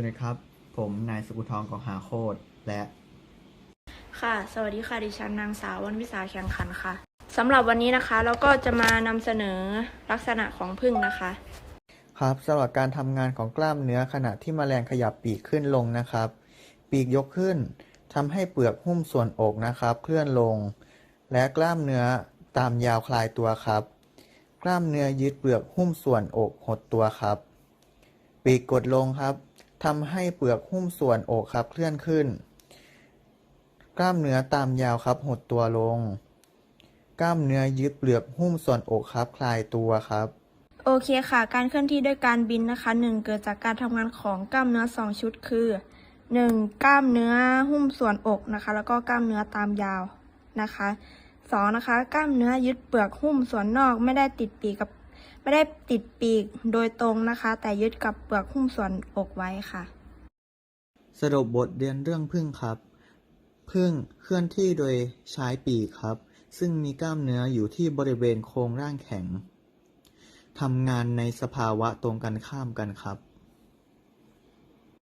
วัสดีครับ ผมนายสกุลทองกองหาโคตรและ ค่ะ สวัสดีค่ะ ดิฉันนางสาววันวิสาแข่งขันค่ะสำหรับวันนี้นะคะ เราก็จะมานำเสนอลักษณะของผึ้งนะคะ ครับสำหรับการทำงานของกล้ามเนื้อขณะที่แมลงขยับปีกขึ้นลงนะครับ ปีกยกขึ้นทำให้เปลือกหุ้มส่วนอกนะครับ เคลื่อนลง และกล้ามเนื้อตามยาวคลายตัวครับ กล้ามเนื้อยึดเปลือกหุ้มส่วนอกหดตัวครับ ปีกกดลงครับ ทำให้เปลือกหุ้มส่วนอกครับเคลื่อนขึ้น กล้ามเนื้อตามยาวครับหดตัวลง กล้ามเนื้อยึดเปลือกหุ้มส่วนอกครับคลายตัวครับ โอเคค่ะ การเคลื่อนที่ด้วยการบินนะคะหนึ่งเกิดจากการทำงานของกล้ามเนื้อสองชุดคือหนึ่งกล้ามเนื้อหุ้มส่วนอกนะคะ แล้วก็กล้ามเนื้อตามยาวนะคะสองนะคะ กล้ามเนื้อยึดเปลือกหุ้มส่วนนอกไม่ได้ติดปีกกับ ไม่ได้ติดปีกโดยตรงนะคะ แต่ยึดกับเปลือกหุ้มส่วนอกไว้ค่ะ สรุปบทเรียนเรื่องพึ่งครับ พึ่งเคลื่อนที่โดยใช้ปีกครับ ซึ่งมีกล้ามเนื้ออยู่ที่บริเวณโครงร่างแข็งทำงานในสภาวะตรงกันข้ามกันครับ